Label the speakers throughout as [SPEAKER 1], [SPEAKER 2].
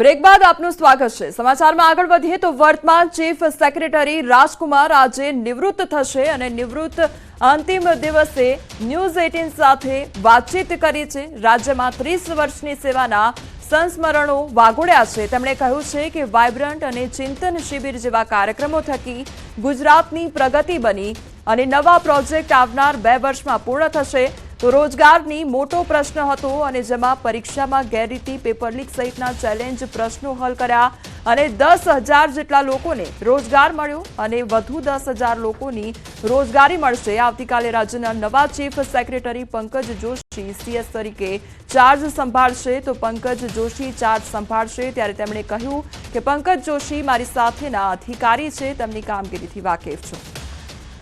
[SPEAKER 1] Break બાદ આપનું સ્વાગત છે. સમાચારમાં આગળ વધીએ તો વર્તમાન ચીફ સેક્રેટરી રાજકુમાર આજે નિવૃત્ત થશે અને નિવૃત્ત અંતિમ દિવસે ન્યૂઝ એટીન સાથે વાતચીત કરી છે. રાજ્યમાં ત્રીસ વર્ષની સેવાના સંસ્મરણો વાગોડ્યા છે. તેમણે કહ્યું છે કે વાઇબ્રન્ટ અને ચિંતન શિબિર જેવા કાર્યક્રમો થકી ગુજરાતની પ્રગતિ બની અને નવા પ્રોજેક્ટ આવનાર બે વર્ષમાં પૂર્ણ થશે. તો રોજગારની મોટો પ્રશ્ન હતો અને જેમાં પરીક્ષામાં ગેરરીતિ પેપર લીક સહિતના ચેલેન્જ પ્રશ્નો હલ કર્યા અને દસ હજાર જેટલા લોકોને રોજગાર મળ્યો અને વધુ દસ હજાર લોકોની રોજગારી મળશે. આવતીકાલે રાજ્યના નવા chief secretary Pankaj Joshi CS તરીકે ચાર્જ સંભાળશે. તો પંકજ જોશી ચાર્જ સંભાળશે ત્યારે તેમણે કહ્યું કે પંકજ જોશી મારી સાથેના અધિકારી છે. તેમની કામગીરીથી વાકેફ છું.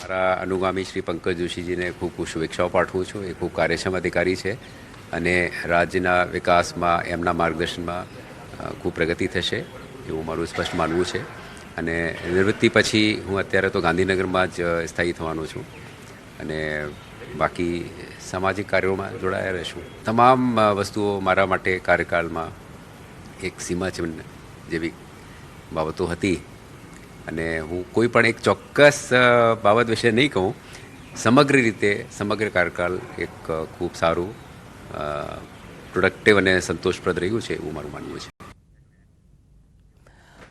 [SPEAKER 2] મારા અનુગામી શ્રી પંકજ જોશીજીને ખૂબ ખૂબ શુભેચ્છાઓ પાઠવું છું. એ ખૂબ કાર્યક્ષમ અધિકારી છે અને રાજ્યના વિકાસમાં એમના માર્ગદર્શનમાં ખૂબ પ્રગતિ થશે એવું મારું સ્પષ્ટ માનવું છે. અને નિવૃત્તિ પછી હું અત્યારે તો ગાંધીનગરમાં જ સ્થાયી થવાનો છું અને બાકી સામાજિક કાર્યોમાં જોડાયા રહેશું. તમામ વસ્તુઓ મારા માટે કાર્યકાળમાં એક સીમાચિહ્ન જેવી બાબતો હતી. અને હું કોઈ પણ એક ચોક્કસ બાબત વિશે નહીં કહું. સમગ્ર રીતે, સમગ્ર કાર્યકાળ એક ખૂબ સારું પ્રોડક્ટિવ અને સંતોષપ્રદ રહ્યું છે એવું મારું માનવું છે.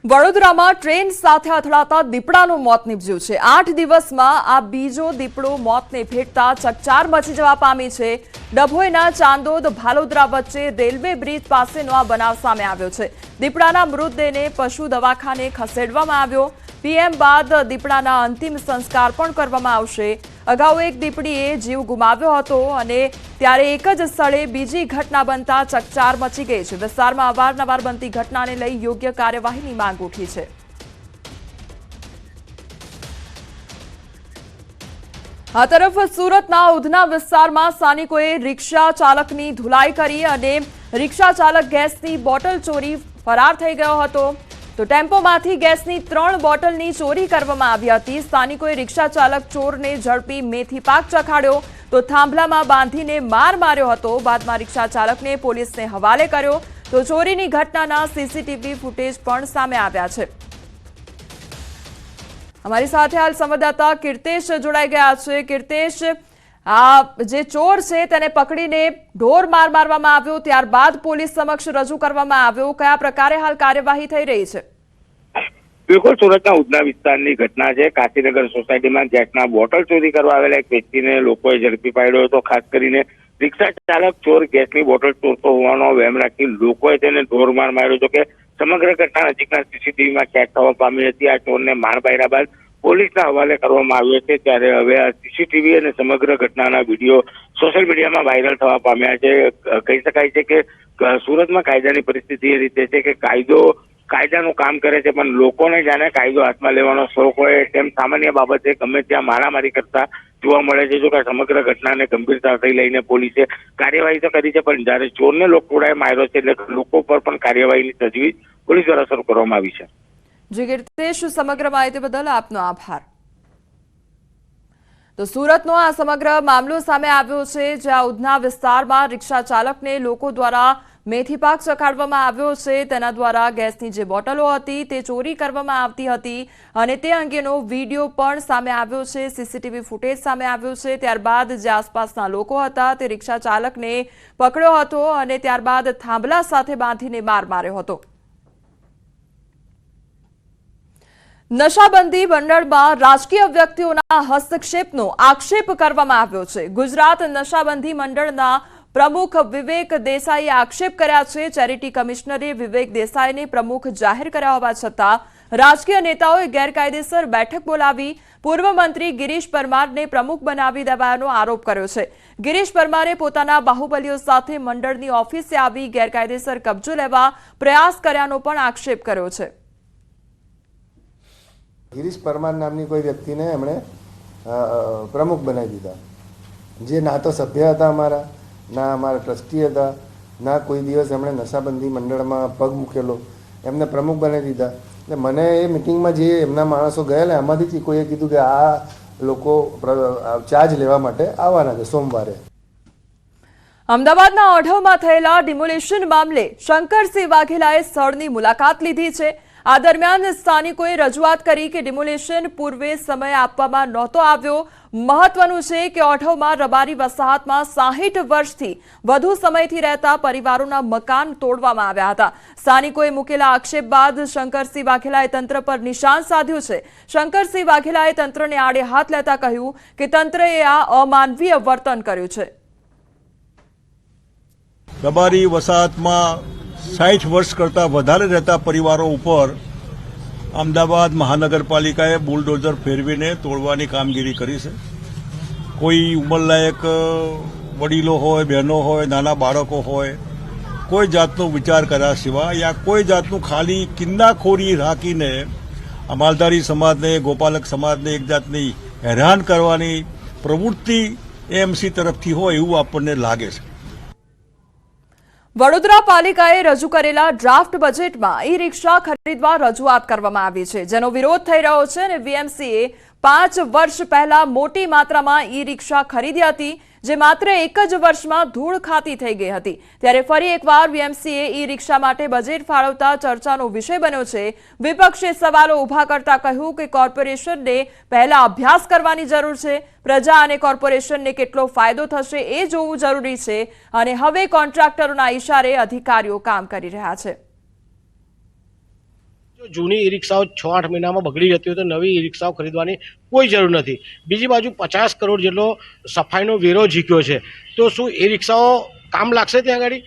[SPEAKER 1] વડોદરામાં ટ્રેન સાથે અથડાતા દીપડાનું મોત નીપજ્યું છે. આઠ દિવસમાં આ બીજો દીપડો મોતને ભેટતા ચકચાર મચી જવા પામી છે. ડભોઈના ચાંદોદ ભાલોદરા વચ્ચે રેલવે બ્રિજ પાસેનો આ બનાવ સામે આવ્યો છે. દીપડાના મૃતદેહને પશુ દવાખાને ખસેડવામાં આવ્યો. પીએમ બાદ દીપડાના અંતિમ સંસ્કાર પણ કરવામાં આવશે. અગાઉ એક દીપડીએ જીવ ગુમાવ્યો હતો અને ત્યારે એક જ સ્થળે બીજી ઘટના બનતા ચકચાર મચી ગઈ છે. વિસ્તારમાં અવારનવાર બનતી ઘટનાને લઈ યોગ્ય કાર્યવાહીની માંગ ઉઠી છે. આ તરફ સુરતના ઉધના વિસ્તારમાં સ્થાનિકોએ રિક્ષા ચાલકની ધુલાઈ કરી અને રિક્ષા ચાલક ગેસની બોટલ ચોરી ફરાર થઈ ગયો હતો. તો ટેમ્પોમાંથી ગેસની ત્રણ બોટલની ચોરી કરવામાં આવી હતી. સ્થાનિકોએ રિક્ષા ચાલક ચોરને ઝડપી મેથી પાક ચખાડ્યો તો થાંભલામાં બાંધીને માર માર્યો હતો. બાદમાં રિક્ષા ચાલકને પોલીસને હવાલે કર્યો તો ચોરીની ઘટનાના સીસીટીવી ફૂટેજ પણ સામે આવ્યા છે. અમારી સાથે હાલ સંવાદદાતા કીર્તેશ જોડાઈ ગયા છે. કીર્તેશ આ જે ચોર છે તેને પકડીને ઢોર માર મારવામાં આવ્યો, ત્યારબાદ પોલીસ સમક્ષ રજૂ કરવામાં આવ્યો. કયા પ્રકારે હાલ કાર્યવાહી થઈ રહી છે?
[SPEAKER 3] બિલકુલ, સુરતના ઉધના વિસ્તારની ઘટના છે. કાશીનગર સોસાયટીમાં ગેસના બોટલ ચોરી કરવા આવેલા એક વ્યક્તિને લોકોએ ઝડપી પાડ્યો હતો. ખાસ કરીને રિક્ષા ચાલક ચોર ગેસની બોટલ ચોરતો હોવાનો વહેમ રાખી લોકોએ તેને ઢોરમાર માર્યો હતો કે સમગ્ર ઘટના નજીકના સીસીટીવીમાં કેદ થવા પામી હતી. આ ચોરને માર પાડ્યા બાદ પોલીસના હવાલે કરવામાં આવ્યો છે ત્યારે હવે આ સીસીટીવી અને સમગ્ર ઘટનાના વીડિયો સોશિયલ મીડિયામાં વાયરલ થવા પામ્યા છે. કહી શકાય છે કે સુરતમાં કાયદાની પરિસ્થિતિ એ રીતે છે કે કાયદો, કાયદાનું કામ કરે છે, પણ લોકોને જાણે કાયદો હાથમાં લેવાનો શોખ હોય તેમ સામાન્ય બાબતે ગમે ત્યાં મારામારી કરતા જોવા મળે છે. જો કે સમગ્ર ઘટનાને ગંભીરતાથી લઈને પોલીસે કાર્યવાહી તો કરી છે, પણ જ્યારે ચોરને લોકોડાએ માર્યો છે, એટલે લોકો પર પણ કાર્યવાહીની તજવીજ પોલીસ દ્વારા શરૂ કરવામાં આવી છે.
[SPEAKER 1] જી કીર્તેશ સમગ્ર માહિતી બદલ આપનો આભાર. તો સુરતનો આ સમગ્ર મામલો સામે આવ્યો છે, જ્યાં ઉધના વિસ્તારમાં રિક્ષા ચાલકને લોકો દ્વારા મેથી પાક ચખાડવામાં આવ્યો છે. તેના દ્વારા ગેસની જે બોટલો હતી તે ચોરી કરવામાં આવતી હતી અને તે અંગેનો વીડિયો પણ સામે આવ્યો છે, સીસીટીવી ફૂટેજ સામે આવ્યો છે. ત્યારબાદ જે આસપાસના લોકો હતા તે રિક્ષા ચાલકને પકડ્યો હતો અને ત્યારબાદ થાંભલા સાથે બાંધીને માર માર્યો હતો. નશાબંધી મંડળમાં રાજકીય વ્યક્તિઓના હસ્તક્ષેપનો આક્ષેપ કરવામાં આવ્યો છે. ગુજરાત નશાબંધી મંડળના પ્રમુખ વિવેક દેસાઈએ આક્ષેપ કર્યા છે. ચેરિટી કમિશનરે વિવેક દેસાઈને પ્રમુખ જાહેર કર્યા હોવા છતાં રાજકીય નેતાઓએ ગેરકાયદેસર બેઠક બોલાવી પૂર્વ મંત્રી ગિરીશ પરમારને પ્રમુખ બનાવી દેવાનો આરોપ કર્યો છે. ગિરીશ પરમારે પોતાના બાહુબલીઓ સાથે મંડળની ઓફિસે આવી ગેરકાયદેસર કબજો લેવા પ્રયાસ કર્યાનો પણ આક્ષેપ કર્યો છે.
[SPEAKER 4] ગિરીશ પરમાર નામની કોઈ વ્યક્તિને એમણે પ્રમુખ બનાવી દીધા. જે ના તો સભ્ય હતા અમારા, ના અમારા ટ્રસ્ટી હતા, ના કોઈ દિવસ એમણે નશાબંધી મંડળમાં પગ મૂકેલો. એમને પ્રમુખ બનાવી દીધા. એટલે મને એ મિટિંગમાં જે એમના માણસો ગયેલા, એમાંથી કોઈએ કીધું કે આ લોકો ચાર્જ લેવા માટે આવવાના છે સોમવારે.
[SPEAKER 1] અમદાવાદના ઓઢવમાં થયેલા ડિમોલેશન મામલે શંકરસિંહ વાઘેલાએ સ્થળની મુલાકાત લીધી છે. આ દરમિયાન સ્થાનિકોએ રજૂઆત કરી કે ડિમોલેશન પૂર્વે સમય આપવામાં નહોતો આવ્યો. મહત્વનું છે કે ઓઠવમાં રબારી વસાહતમાં સાહીઠ વર્ષથી વધુ સમયથી રહેતા પરિવારોના મકાન તોડવામાં આવ્યા હતા. સ્થાનિકોએ મૂકેલા આક્ષેપ બાદ શંકરસિંહ વાઘેલાએ તંત્ર પર નિશાન સાધ્યું છે. શંકરસિંહ વાઘેલાએ તંત્રને આડે હાથ લેતા કહ્યું કે તંત્રએ આ અમાનવીય વર્તન કર્યું છે.
[SPEAKER 5] રબારી વસાહતમાં સાઠ વર્ષ કરતાં વધારે રહેતા પરિવારો ઉપર અમદાવાદ મહાનગરપાલિકાએ બુલડોઝર ફેરવીને તોડવાની કામગીરી કરી છે. કોઈ ઉંમરલાયક વડીલો હોય, બહેનો હોય, નાના બાળકો હોય, કોઈ જાતનો વિચાર કર્યા સિવાય યા કોઈ જાતનું ખાલી કિન્નાખોરી રાખીને અમાલધારી સમાજને, ગોપાલક સમાજને એક જાતની હેરાન કરવાની પ્રવૃત્તિ એમસી તરફથી હોય એવું આપણને લાગે છે.
[SPEAKER 1] વડોદરા પાલિકાએ રજૂ કરેલા ડ્રાફ્ટ બજેટમાં ઈ રિક્ષા ખરીદવા રજૂઆત કરવામાં આવી છે, જેનો વિરોધ થઈ રહ્યો છે અને વીએમસીએ પાંચ વર્ષ પહેલા મોટી માત્રામાં ઈ રિક્ષા ખરીદી હતી. જે માત્ર એક જ વર્ષમાં ધૂળ ખાતી થઈ ગઈ હતી. ત્યારે ફરી એકવાર વીએમસીએ ઈ રિક્ષા માટે બજેટ ફાળવતા ચર્ચાનો વિષય બન્યો છે. વિપક્ષે સવાલો ઊભા કરતા કહ્યું કે કોર્પોરેશનને પહેલા અભ્યાસ કરવાની જરૂર છે. પ્રજા અને કોર્પોરેશનને કેટલો ફાયદો થશે એ જોવું જરૂરી છે. અને હવે કોન્ટ્રાક્ટરોના ઇશારે અધિકારીઓ કામ કરી રહ્યા છે.
[SPEAKER 6] જૂની ઈ રિક્ષાઓ છ આઠ મહિનામાં બગડી જતી હોય તો નવી ઈ રિક્ષાઓ ખરીદવાની કોઈ જરૂર નથી. બીજી બાજુ પચાસ કરોડ જેટલો સફાઈનો વેરો ઝીક્યો છે. તો શું એ રિક્ષાઓ કામ લાગશે ત્યાં આગળ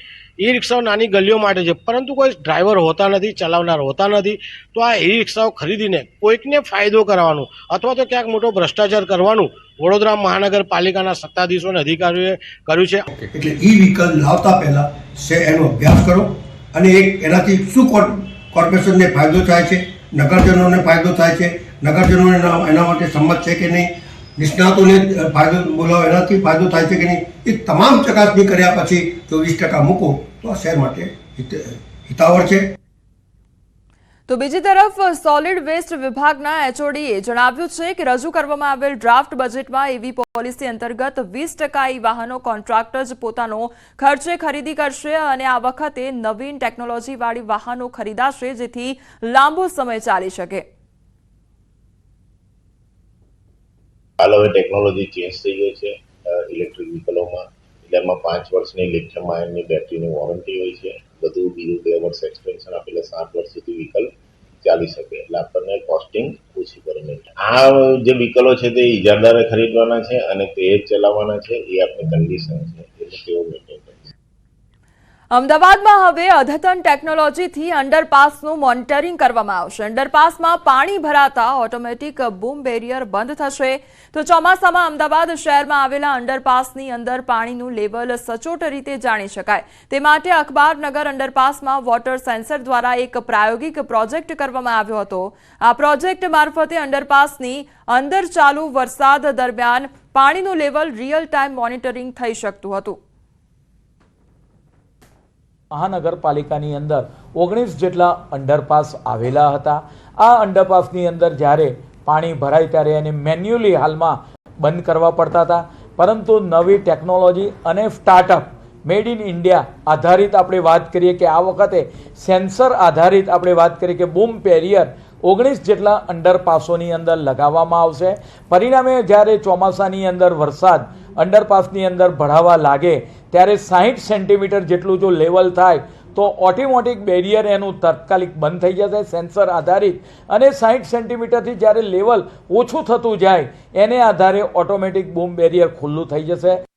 [SPEAKER 6] ઈ રિક્ષાઓ નાની ગલીઓ માટે છે, પરંતુ કોઈ ડ્રાઈવર હોતા નથી, ચલાવનાર હોતા નથી. તો આ ઈ રિક્ષાઓ ખરીદીને કોઈકને ફાયદો કરવાનો અથવા તો ક્યાંક મોટો ભ્રષ્ટાચાર કરવાનું વડોદરા મહાનગરપાલિકાના સત્તાધીશો અને અધિકારીઓએ કર્યું છે.
[SPEAKER 7] એટલે ઈ વ્હીકલ લાવતા પહેલા એનો અભ્યાસ કરો અને એક એનાથી શું કોર્પોરેશનને ફાયદો થાય છે, નગરજનોને ફાયદો થાય છે, નગરજનોને એના માટે સંમત છે કે નહીં, નિષ્ણાતોને ફાયદો બોલાવો, એનાથી ફાયદો થાય છે કે નહીં, એ તમામ ચકાસણી કર્યા પછી જો વીસ ટકા મૂકો તો આ શહેર માટે હિત- હિતાવહ છે.
[SPEAKER 1] તો બીજી તરફ સોલિડ વેસ્ટ વિભાગના એચઓડીએ જણાવ્યું છે કે રજૂ કરવામાં આવેલ ડ્રાફ્ટ બજેટમાં એવી પોલિસી અંતર્ગત વીસ ટકા વાહનો કોન્ટ્રાક્ટર જ પોતાનો ખર્ચે ખરીદી કરશે અને આ વખતે નવીન ટેકનોલોજીવાળી વાહનો ખરીદાશે જેથી લાંબો સમય ચાલી શકે.
[SPEAKER 8] હાલ હવે ટેકનોલોજી ચેન્જ થઈ ગઈ છે. ઇલેક્ટ્રિક વ્હીકલોમાં એટલે એમાં પાંચ વર્ષની લિથિયમ આયનની બેટરીની વોરંટી હોય છે. બધું બીજું બે વર્ષ એક્સટેન્શન આપેલે સાત વર્ષ સુધી વ્હીકલ ચાલી શકે. એટલે આપણને કોસ્ટિંગ ઓછી પડે નહીં આ જે વ્હીકલો છે તે ઇજારદારે ખરીદવાના છે અને તે ચલાવવાના છે, એ આપણી કન્ડિશન છે. એટલે કરશે
[SPEAKER 1] અમદાવાદમાં હવે અદ્યતન ટેકનોલોજીથી અંડરપાસનું મોનિટરિંગ કરવામાં આવશે. અંડરપાસમાં પાણી ભરાતા ઓટોમેટિક બૂમ બેરિયર બંધ થશે. તો ચોમાસામાં અમદાવાદ શહેરમાં આવેલા અંડરપાસની અંદર પાણીનું લેવલ સચોટ રીતે જાણી શકાય. તે માટે અખબારનગર અંડરપાસમાં વોટર સેન્સર દ્વારા એક પ્રાયોગિક પ્રોજેક્ટ કરવામાં આવ્યો હતો. આ પ્રોજેક્ટ મારફતે અંડરપાસની અંદર ચાલુ વરસાદ દરમિયાન પાણીનું લેવલ રિયલ ટાઈમ મોનિટરિંગ થઈ શકતું હતું.
[SPEAKER 9] મહાનગરપાલિકાની અંદર ઓગણીસ જેટલા અંડરપાસ આવેલા હતા. આ અંડરપાસની અંદર જ્યારે પાણી ભરાય ત્યારે એને મેન્યુઅલી હાલમાં બંધ કરવા પડતા હતા. પરંતુ નવી ટેકનોલોજી અને સ્ટાર્ટઅપ મેડ ઇન ઇન્ડિયા આધારિત આપણે વાત કરીએ કે આ વખતે સેન્સર આધારિત આપણે વાત કરીએ કે બૂમ પેરિયર ઓગણીસ જેટલા અંડરપાસોની અંદર લગાવવામાં આવશે. પરિણામે જ્યારે ચોમાસાની અંદર વરસાદ અંડરપાસની અંદર ભરાવા લાગે, ત્યારે સાહીઠ સેન્ટીમીટર જેટલું જો લેવલ થાય, તો ઓટોમેટિક બેરિયર એનું તાત્કાલિક બંધ થઈ જશે, સેન્સર આધારિત. અને સાહીઠ સેન્ટીમીટરથી જ્યારે લેવલ ઓછું થતું જાય, એને આધારે ઓટોમેટિક બૂમ બેરિયર ખુલ્લું થઈ જશે.